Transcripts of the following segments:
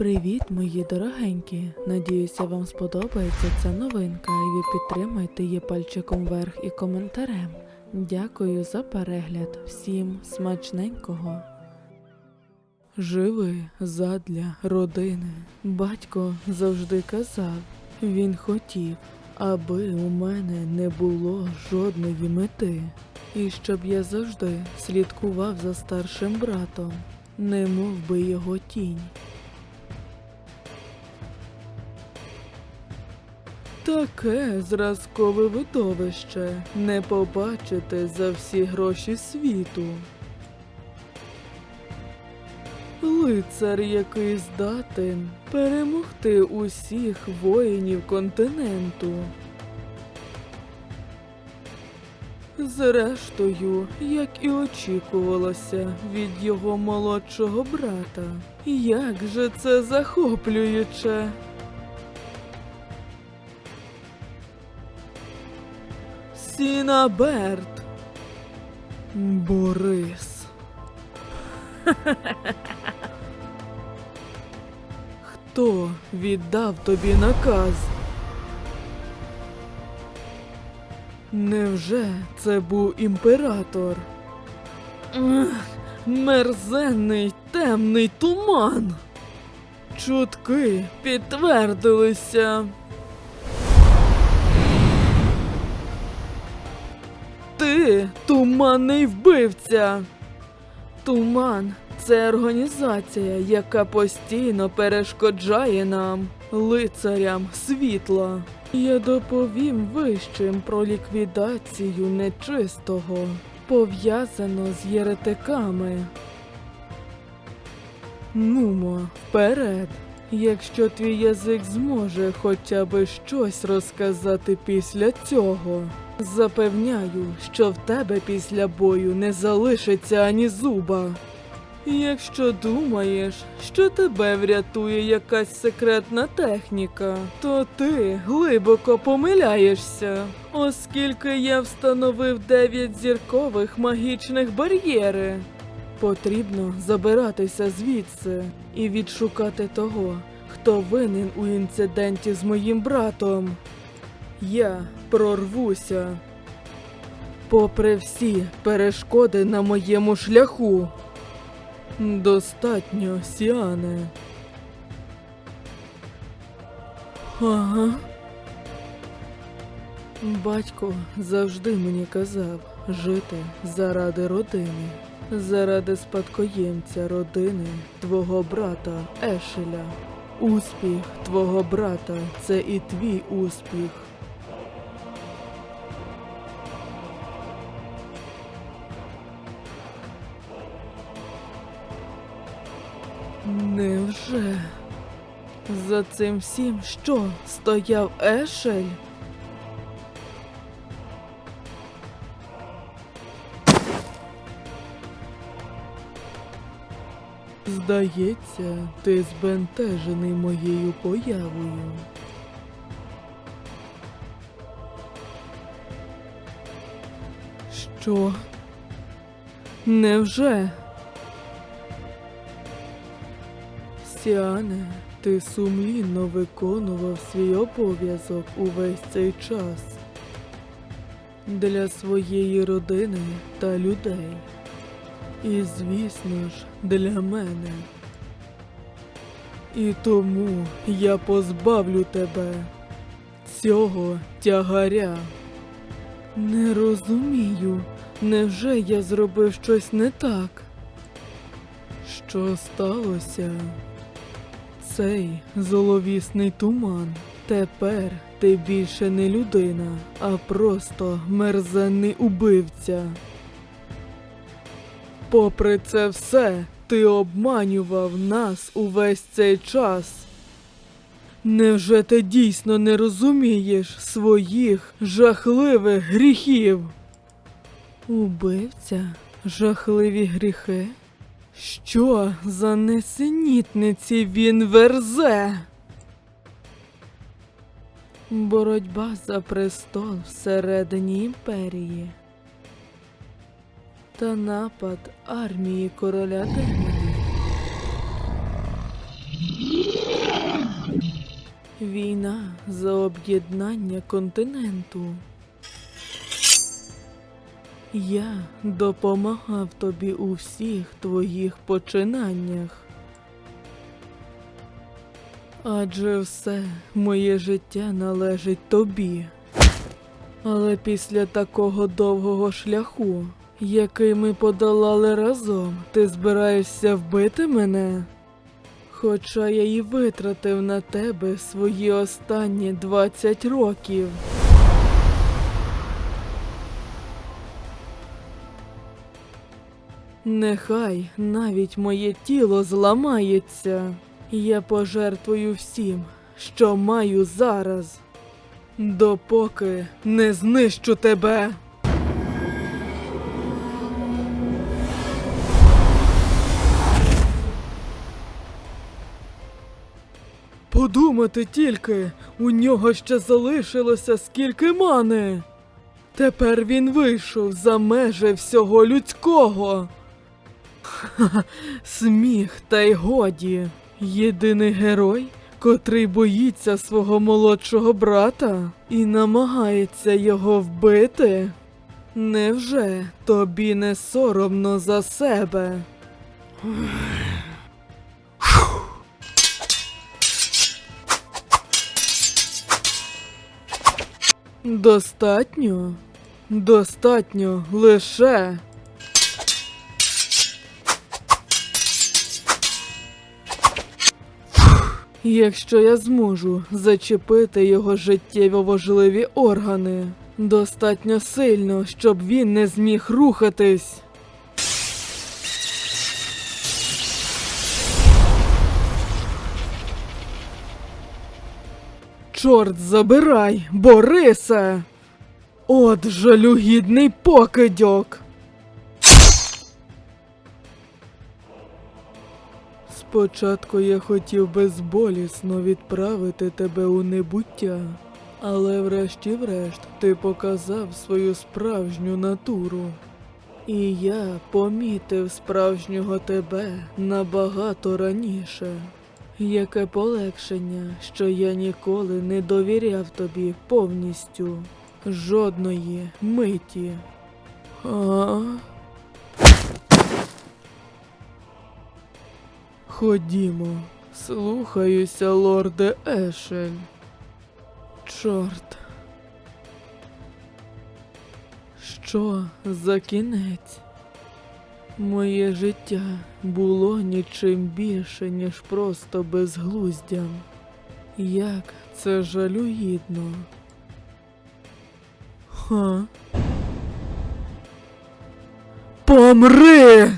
Привіт, мої дорогенькі! Надіюся, вам сподобається ця новинка, і ви підтримайте її пальчиком вверх і коментарем. Дякую за перегляд. Всім смачненького. Живи задля родини. Батько завжди казав, він хотів, аби у мене не було жодної мети, і щоб я завжди слідкував за старшим братом, не мов би його тінь. Таке зразкове видовище не побачите за всі гроші світу. Лицар, який здатен перемогти усіх воїнів континенту. Зрештою, як і очікувалося від його молодшого брата. Як же це захоплююче! Сінаберт. Борис. Хто віддав тобі наказ? Невже це був імператор? Мерзенний темний туман. Чутки підтвердилися. Туманний вбивця. Туман це організація, яка постійно перешкоджає нам, лицарям світла. Я доповім вищим про ліквідацію нечистого, пов'язано з єретиками. Нумо, вперед. Якщо твій язик зможе хоча б щось розказати після цього, запевняю, що в тебе після бою не залишиться ані зуба. Якщо думаєш, що тебе врятує якась секретна техніка, то ти глибоко помиляєшся, оскільки я встановив дев'ять зіркових магічних бар'єри. Потрібно забиратися звідси і відшукати того, хто винен у інциденті з моїм братом. Я прорвуся. Попри всі перешкоди на моєму шляху. Достатньо, Сіане. Ага. Батько завжди мені казав жити заради родини, заради спадкоємця родини твого брата Ешеля. Успіх твого брата це і твій успіх. Невже за цим всім що стояв Ешель? Здається, ти збентежений моєю появою. Що? Невже? Сіане, ти сумлінно виконував свій обов'язок увесь цей час для своєї родини та людей. І, звісно ж, для мене. І тому я позбавлю тебе цього тягаря. Не розумію, невже я зробив щось не так? Що сталося? Цей золовісний туман. Тепер ти більше не людина, а просто мерзенний убивця. Попри це все, ти обманював нас увесь цей час. Невже ти дійсно не розумієш своїх жахливих гріхів? Убивця? Жахливі гріхи? Що за несенітниці він верзе? Боротьба за престол всередині імперії та напад армії короля демонів. Війна за об'єднання континенту. Я допомагав тобі у всіх твоїх починаннях. Адже все моє життя належить тобі. Але після такого довгого шляху, який ми подолали разом, ти збираєшся вбити мене? Хоча я й витратив на тебе свої останні 20 років. Нехай навіть моє тіло зламається. Я пожертвую всім, що маю зараз. Допоки не знищу тебе. Подумати тільки, у нього ще залишилося скільки мани. Тепер він вийшов за межі всього людського. Ха-ха, сміх та й годі. Єдиний герой, котрий боїться свого молодшого брата і намагається його вбити. Невже тобі не соромно за себе? Достатньо? Достатньо лише. Якщо я зможу зачепити його життєво важливі органи, достатньо сильно, щоб він не зміг рухатись. Чорт забирай, Борисе! От жалюгідний покидьок. Спочатку я хотів безболісно відправити тебе у небуття, але врешті-врешт ти показав свою справжню натуру. І я помітив справжнього тебе набагато раніше. Яке полегшення, що я ніколи не довіряв тобі повністю жодної миті. А? Ходімо, слухаюся, лорде Ешель. Чорт. Що за кінець? Моє життя було нічим більше, ніж просто безглуздям. Як це жалюгідно. Ха? Помри!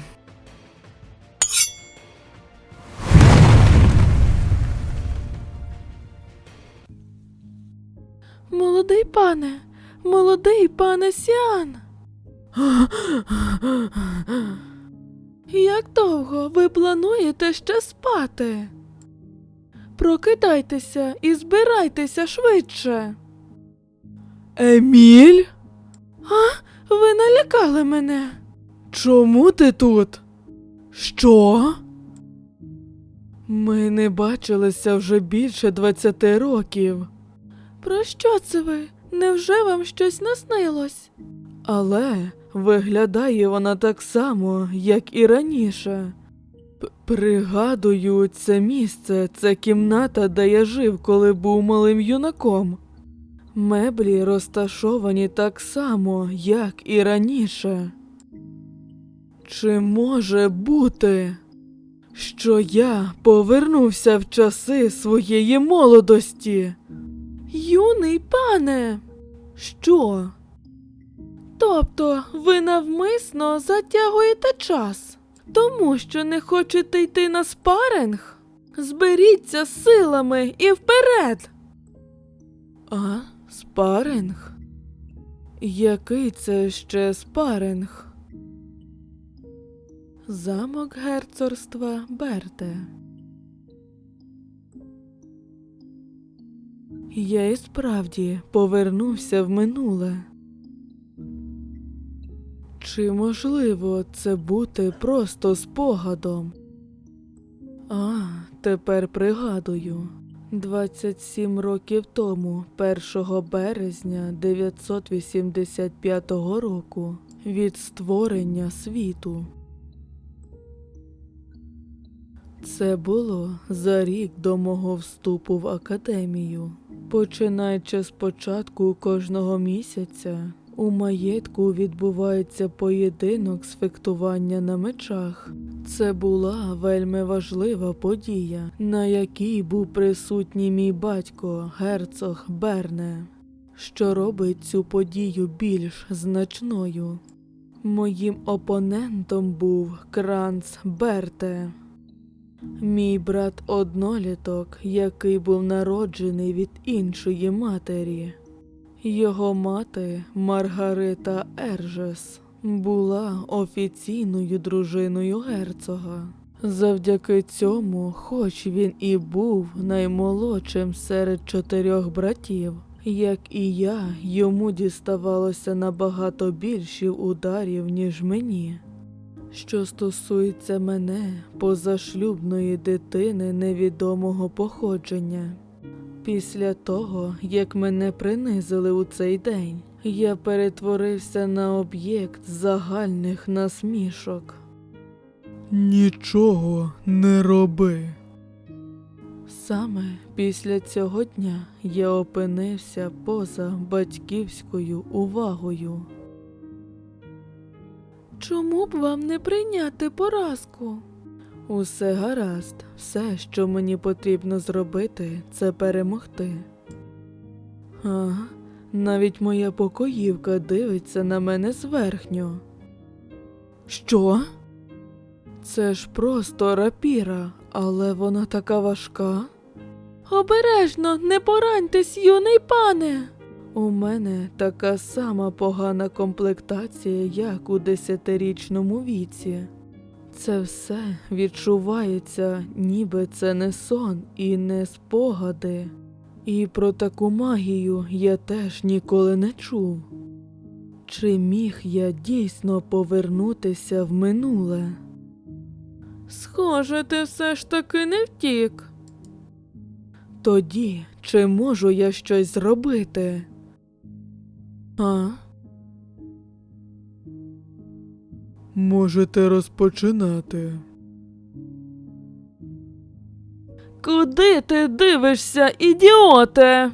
Пане, молодий пане Сіан. Як довго ви плануєте ще спати? Прокидайтеся і збирайтеся швидше. Еміль? А? Ви налякали мене. Чому ти тут? Що? Ми не бачилися вже більше 20 років. Про що це ви? Невже вам щось наснилось? Але виглядає вона так само, як і раніше. П- Пригадую, це місце, це кімната, де я жив, коли був малим юнаком. Меблі розташовані так само, як і раніше. Чи може бути, що я повернувся в часи своєї молодості? Юний пане, що? Тобто ви навмисно затягуєте час, тому що не хочете йти на спаринг? Зберіться силами і вперед. А, спаринг? Який це ще спаринг? Замок герцорства Берте. Я і справді повернувся в минуле. Чи можливо це бути просто спогадом? А, тепер пригадую. 27 років тому, 1 березня 985 року, від створення світу. Це було за рік до мого вступу в академію. Починаючи з початку кожного місяця, у маєтку відбувається поєдинок з фехтування на мечах. Це була вельми важлива подія, на якій був присутній мій батько, герцог Берне, що робить цю подію більш значною. Моїм опонентом був Кранц Берте. Мій брат одноліток, який був народжений від іншої матері. Його мати Маргарита Ержес була офіційною дружиною герцога. Завдяки цьому, хоч він і був наймолодшим серед чотирьох братів, як і я, йому діставалося набагато більше ударів, ніж мені. Що стосується мене, позашлюбної дитини невідомого походження. Після того, як мене принизили у цей день, я перетворився на об'єкт загальних насмішок. Нічого не роби. Саме після цього дня я опинився поза батьківською увагою. Чому б вам не прийняти поразку? Усе гаразд, все, що мені потрібно зробити, це перемогти. А, навіть моя покоївка дивиться на мене зверхньо. Що? Це ж просто рапіра, але вона така важка. Обережно, не пораньтесь, юний пане. У мене така сама погана комплектація, як у десятирічному віці. Це все відчувається, ніби це не сон і не спогади. І про таку магію я теж ніколи не чув. Чи міг я дійсно повернутися в минуле? Схоже, ти все ж таки не втік. Тоді чи можу я щось зробити? А? Можете розпочинати. Куди ти дивишся, ідіоте?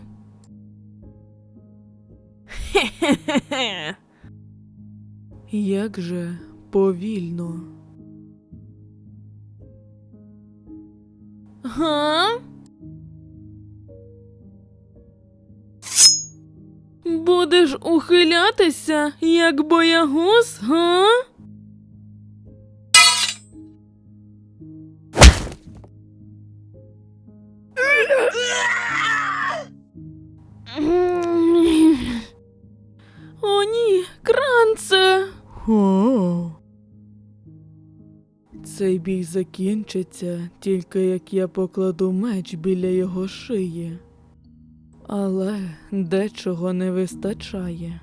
Хе-хе-хе. Як же повільно. Га? Будеш ухилятися, як боягуз, га? О, ні, кранце. О. Цей бій закінчиться тільки як я покладу меч біля його шиї. Але дечого не вистачає.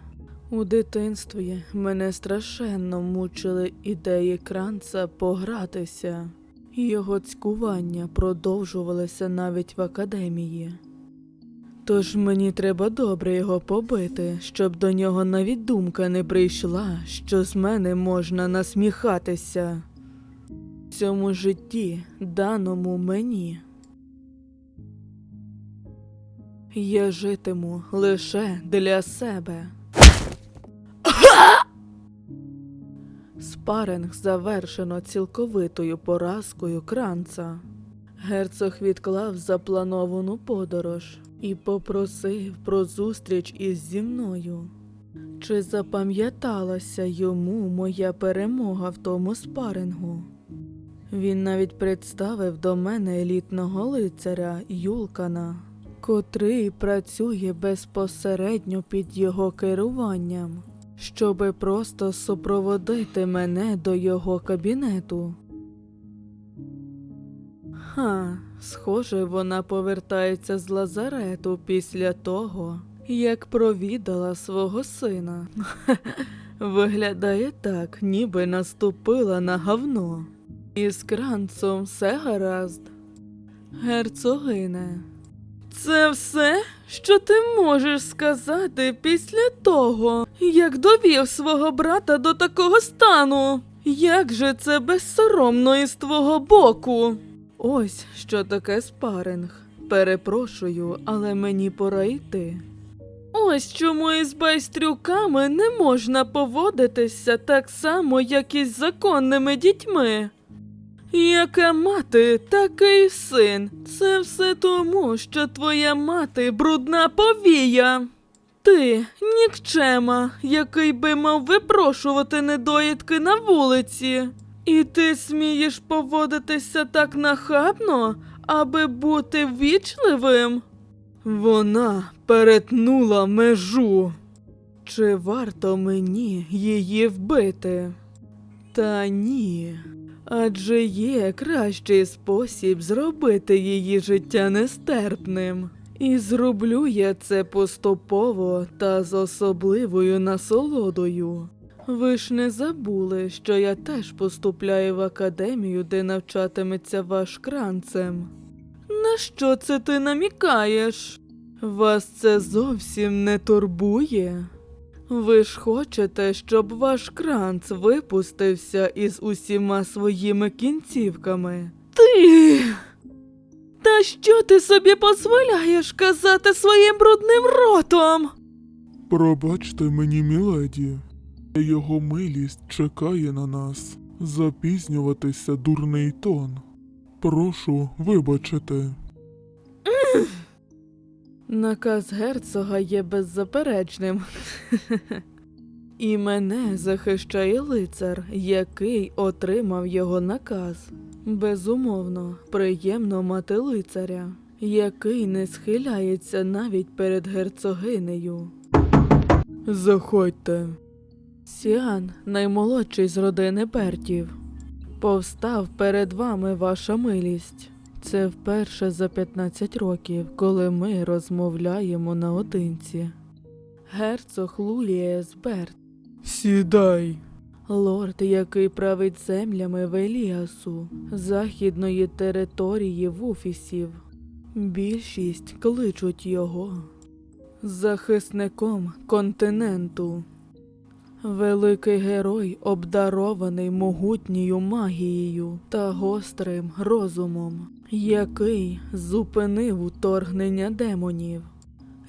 У дитинстві мене страшенно мучили ідеї кранца погратися, його цькування продовжувалося навіть в академії. Тож мені треба добре його побити, щоб до нього навіть думка не прийшла, що з мене можна насміхатися. В цьому житті, даному мені. Я житиму лише для себе. Спаринг завершено цілковитою поразкою кранца. Герцог відклав заплановану подорож і попросив про зустріч із зі мною. Чи запам'яталася йому моя перемога в тому спарингу? Він навіть представив до мене елітного лицаря Юлкана, котрий працює безпосередньо під його керуванням, щоби просто супроводити мене до його кабінету. Ха, схоже, вона повертається з лазарету після того, як провідала свого сина. Виглядає так, ніби наступила на говно. І з кранцом все гаразд. Герцогине, Це все, що ти можеш сказати після того, як довів свого брата до такого стану. Як же це безсоромно із твого боку? Ось що таке спаринг. Перепрошую, але мені пора йти. Ось чому із байстрюками не можна поводитися так само, як із законними дітьми. Яка мати, такий син. Це все тому, що твоя мати брудна повія. Ти нікчема, який би мав випрошувати недоїдки на вулиці. І ти смієш поводитися так нахабно, аби бути ввічливим? Вона перетнула межу. Чи варто мені її вбити? Та ні. Адже є кращий спосіб зробити її життя нестерпним. І зроблю я це поступово та з особливою насолодою. Ви ж не забули, що я теж поступляю в академію, де навчатиметься ваш кранцем. На що це ти намікаєш? Вас це зовсім не турбує? Ви ж хочете, щоб ваш кранц випустився із усіма своїми кінцівками. Ти. Та що ти собі дозволяєш казати своїм брудним ротом? Пробачте мені, міледі. Його милість чекає на нас. Запізнюватися дурний тон. Прошу вибачити. Наказ герцога є беззаперечним. І мене захищає лицар, який отримав його наказ. Безумовно, приємно мати лицаря, який не схиляється навіть перед герцогинею. Заходьте. Сіан, наймолодший з родини Бертів. Повстав перед вами ваша милість. Це вперше за 15 років, коли ми розмовляємо наодинці. Герцог Лулієс Берт. Сідай. Лорд, який править землями Веліасу, західної території вуфісів. Більшість кличуть його захисником континенту. Великий герой, обдарований могутньою магією та гострим розумом, який зупинив уторгнення демонів.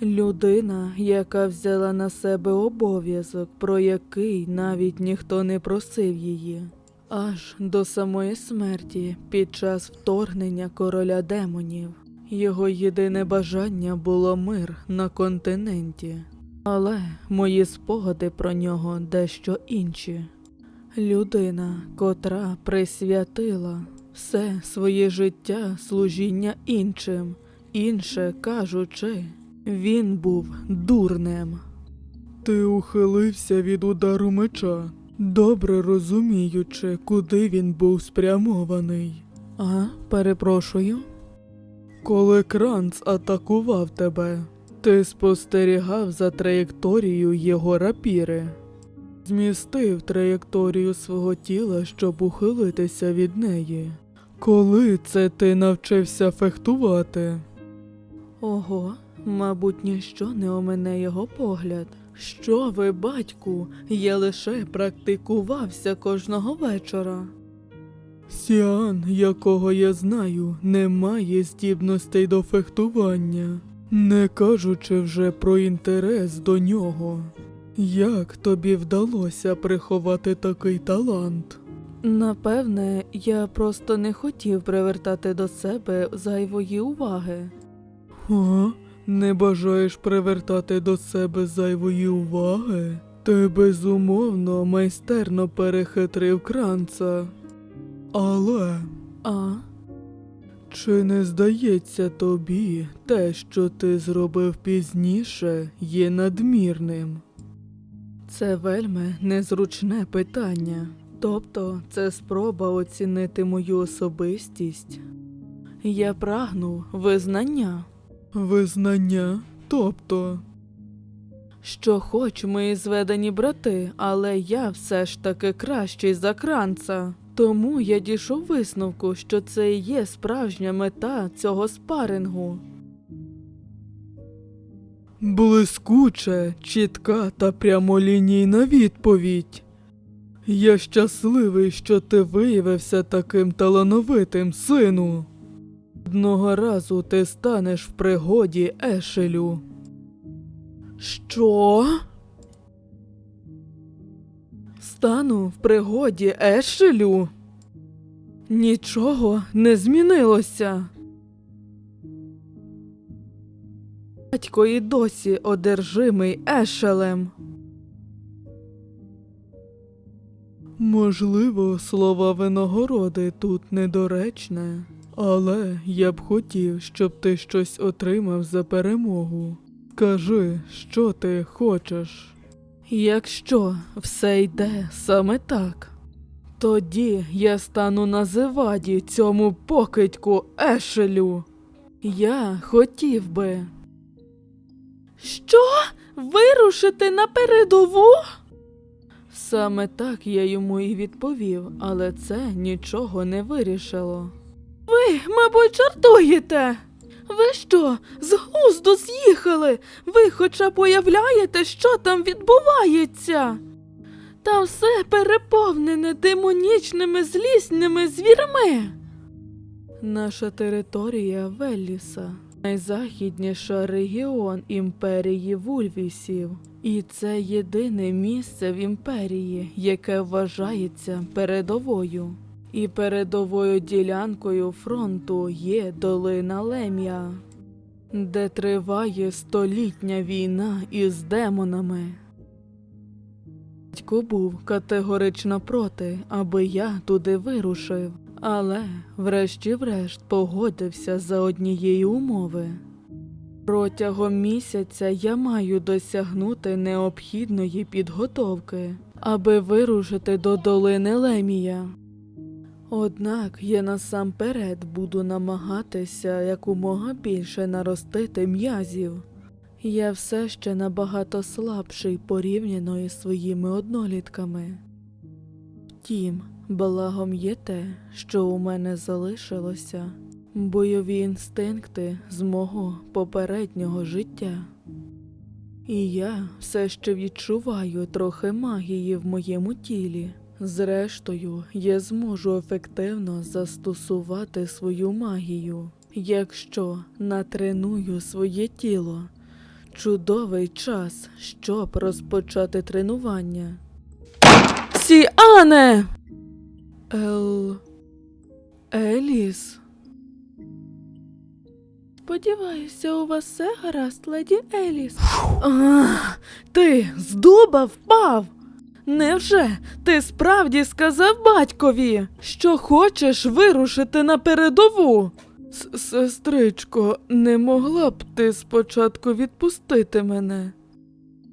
Людина, яка взяла на себе обов'язок, про який навіть ніхто не просив її, аж до самої смерті під час вторгнення короля демонів. Його єдине бажання було мир на континенті. Але мої спогади про нього дещо інші. Людина, котра присвятила все своє життя служіння іншим, інше кажучи, він був дурнем. Ти ухилився від удару меча, добре розуміючи, куди він був спрямований. А, перепрошую. Коли Кранц атакував тебе, ти спостерігав за траєкторією його рапіри. Змістив траєкторію свого тіла, щоб ухилитися від неї. Коли це ти навчився фехтувати? Ого, мабуть, ніщо не омине його погляд. Що ви, батьку, я лише практикувався кожного вечора. Сіан, якого я знаю, не має здібностей до фехтування, не кажучи вже про інтерес до нього. Як тобі вдалося приховати такий талант? Напевне, я просто не хотів привертати до себе зайвої уваги. О, не бажаєш привертати до себе зайвої уваги? Ти безумовно майстерно перехитрив кранца. Але. А? Чи не здається тобі те, що ти зробив пізніше, є надмірним? Це вельми незручне питання. Тобто, це спроба оцінити мою особистість. Я прагну визнання. Визнання? Тобто. Що хоч ми зведені брати, але я все ж таки кращий за кранца. Тому я дійшов висновку, що це і є справжня мета цього спарингу. Блискуче, чітка та прямолінійна відповідь. Я щасливий, що ти виявився таким талановитим, сину. Одного разу ти станеш в пригоді Ешелю. Що? Стану в пригоді Ешелю? Нічого не змінилося. Батько і досі одержимий Ешелем. Можливо, слова винагороди тут недоречне, але я б хотів, щоб ти щось отримав за перемогу. Кажи, що ти хочеш. Якщо все йде саме так, тоді я стану на цьому покидьку Ешелю. Я хотів би. Що? Вирушити на передову? Саме так я йому і відповів, але це нічого не вирішило. Ви, мабуть, жартуєте. Ви що, з глузду з'їхали? Ви хоча б уявляєте, що там відбувається? Там все переповнене демонічними злісними звірми. Наша територія Велліса найзахідніша регіон імперії Вульвісів. І це єдине місце в імперії, яке вважається передовою. І передовою ділянкою фронту є долина Лем'я, де триває столітня війна із демонами. Батько був категорично проти, аби я туди вирушив, але врешті-врешт погодився за однієї умови. Протягом місяця я маю досягнути необхідної підготовки, аби вирушити до долини Лемія. Однак я насамперед буду намагатися якомога більше наростити м'язів. Я все ще набагато слабший порівняно із своїми однолітками. Втім, благом є те, що у мене залишилося бойові інстинкти з мого попереднього життя. І я все ще відчуваю трохи магії в моєму тілі. Зрештою, я зможу ефективно застосувати свою магію, якщо натреную своє тіло. Чудовий час, щоб розпочати тренування. Сіане! Ел. Еліс. Сподіваюся, у вас все гаразд, леді Еліс. Ах, ти з дуба впав. Невже ти справді сказав батькові, що хочеш вирушити на передову? Сестричко, не могла б ти спочатку відпустити мене?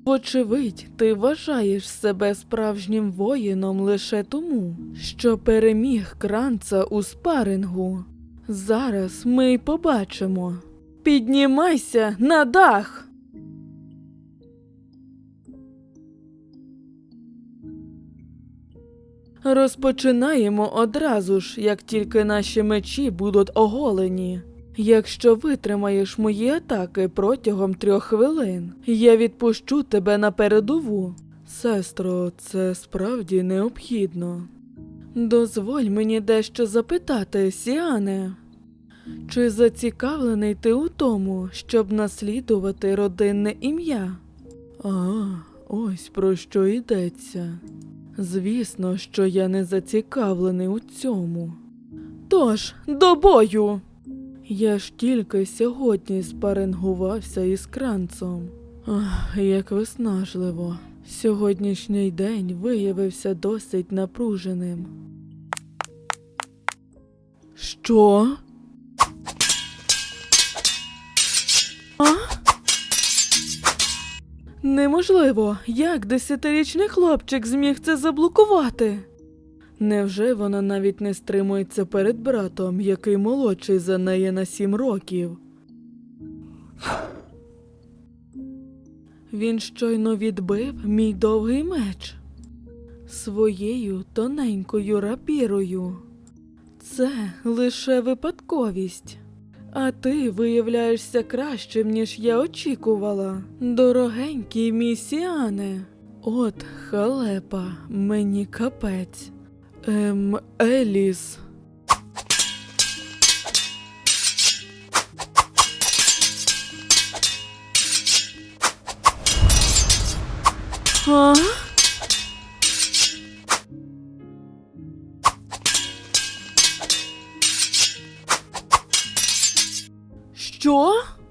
Вочевидь, ти вважаєш себе справжнім воїном лише тому, що переміг кранца у спарингу. Зараз ми й побачимо. Піднімайся на дах. Розпочинаємо одразу ж, як тільки наші мечі будуть оголені. Якщо витримаєш мої атаки протягом трьох хвилин, я відпущу тебе на передову. Сестро, це справді необхідно. Дозволь мені дещо запитати, Сіане. Чи зацікавлений ти у тому, щоб наслідувати родинне ім'я? А, ось про що йдеться. Звісно, що я не зацікавлений у цьому. Тож, до бою! Я ж тільки сьогодні спарингувався із кранцом. Ах, як виснажливо. Сьогоднішній день виявився досить напруженим. Що? Неможливо, як десятирічний хлопчик зміг це заблокувати? Невже вона навіть не стримується перед братом, який молодший за неї на сім років? Він щойно відбив мій довгий меч своєю тоненькою рапірою. Це лише випадковість. А ти виявляєшся кращим, ніж я очікувала. Дорогенький місіане. От халепа, мені капець. Ем, Еліс. А? jaw?